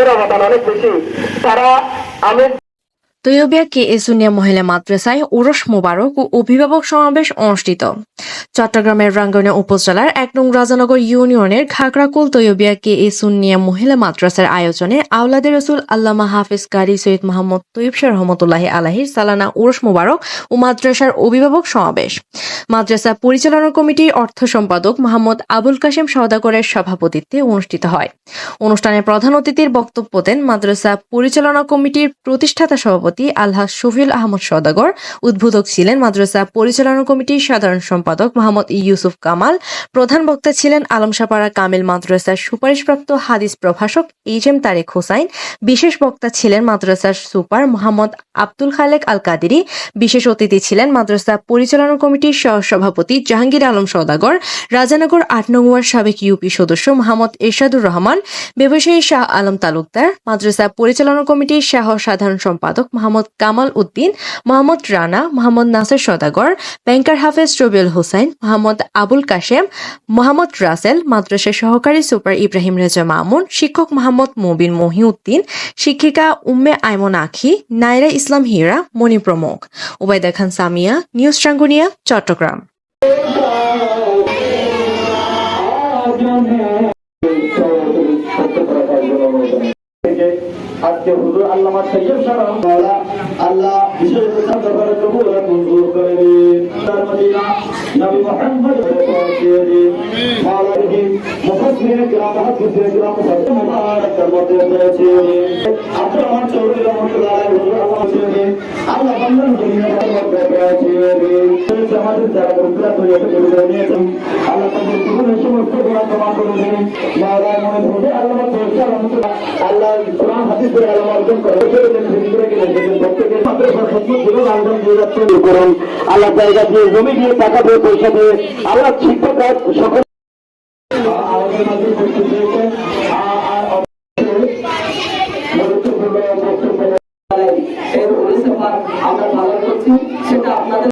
তাদের অবদান অনেক বেশি। তারা আমি তৈয়বিয়া কে এ সুনিয়া মহিলা মাদ্রাসায় ওরস মোবারক ও অভিভাবক সমাবেশ অনুষ্ঠিত। চট্টগ্রামের রাঙ্গুনিয়া উপজেলার এক নং রাজানগর ইউনিয়নের খাগড়াকুল তৈয়বিয়া কে এ সুন্নিয়া মহিলা মাদ্রাসার আয়োজনে আওলাদের রসুল আল্লামা হাফিজ কারি সৈয়দ মোহাম্মদ তৈয়ব শাহ রহমতুল্লাহ আলাহির সালানা ওরস মোবারক ও মাদ্রাসার অভিভাবক সমাবেশ। মাদ্রাসা পরিচালনা কমিটির অর্থ সম্পাদক মোহাম্মদ আবুল কাশেম সওদাগরের সভাপতিত্বে অনুষ্ঠিত হয়। অনুষ্ঠানে প্রধান অতিথির বক্তব্য দেন মাদ্রাসা পরিচালনা কমিটির প্রতিষ্ঠাতা সভাপতি আলহাজ শফিউল আহমদ সওদাগর উদ্বোধক ছিলেন মাদ্রাসা পরিচালনা কমিটির সাধারণ সম্পাদক মোহাম্মদ ইউসুফ কামাল, প্রধান বক্তা ছিলেন আলমসাপাড়া কামিল মাদ্রাসার সুপারিশপ্রাপ্ত হাদিস প্রভাষক এইচ এম তারেক হোসাইন, বিশেষ বক্তা ছিলেন মাদ্রাসার সুপার মোহাম্মদ আব্দুল খালেক আল কাদিরি বিশেষ অতিথি ছিলেন মাদ্রাসা পরিচালনা কমিটির সহসভাপতি জাহাঙ্গীর আলম সওদাগর রাজানগর আট নং সাবেক ইউপি সদস্য মোহাম্মদ এরশাদুর রহমান, ব্যবসায়ী শাহ আলম তালুকদার, মাদ্রাসা পরিচালনা কমিটির সহ সাধারণ সম্পাদক মোহাম্মদ কামাল উদ্দিন, মোহাম্মদ রানা, মোহাম্মদ নাসের সদাগর, ব্যাংকার হাফেজ রবিউল হোসাইন মোহাম্মদ আবুল কাশেম, মোহাম্মদ রাসেল, মাদ্রাসার সহকারী সুপার ইব্রাহিম রেজা মামুন, শিক্ষক মোহাম্মদ মবিন মহিউদ্দিন, শিক্ষিকা উম্মে আইমন আখি নাইরা ইসলাম হীরা, মণি প্রমুখ। ওবায়দা খান সামিয়া, নিউজ ট্রাঙ্গুনিয়া, চট্টগ্রাম। আজকে হুজুর আল্লামা সৈয়দ সালাম মাওলা, আল্লাহ বিশেষ করে কবুল আর মঞ্জুর করে দিন। তার মদিনা নবী মুহাম্মদ পৌঁছিয়ে দিন মাওলা রহিম মুফাসসির কিরাম মুহাদ্দিসিন কিরাম মুফাসসির মুবারক তার মধ্যে আব্দুর রহমান চৌধুরী রহমাতুল্লাহ আলাইহি হুজুর আল্লাহ আল্লাহ রয়েছে আমাদের যারা মুরব্বীরা তৈরি আছে পরিচয় নিয়েছেন আল্লাহ তাদের জীবনের সমস্ত গোড়া প্রমাণ করে দেন মাওলার মনে ধরে আল্লাহ আল্লাহ কোরআন হাদিস করে আল্লাহ অর্জন করে প্রত্যেকের আল্লাহ জায়গা দিয়ে জমি দিয়ে টাকা দিয়ে পয়সা দিয়ে আল্লাহ শিক্ষক সকল আমরা ভালো করছি।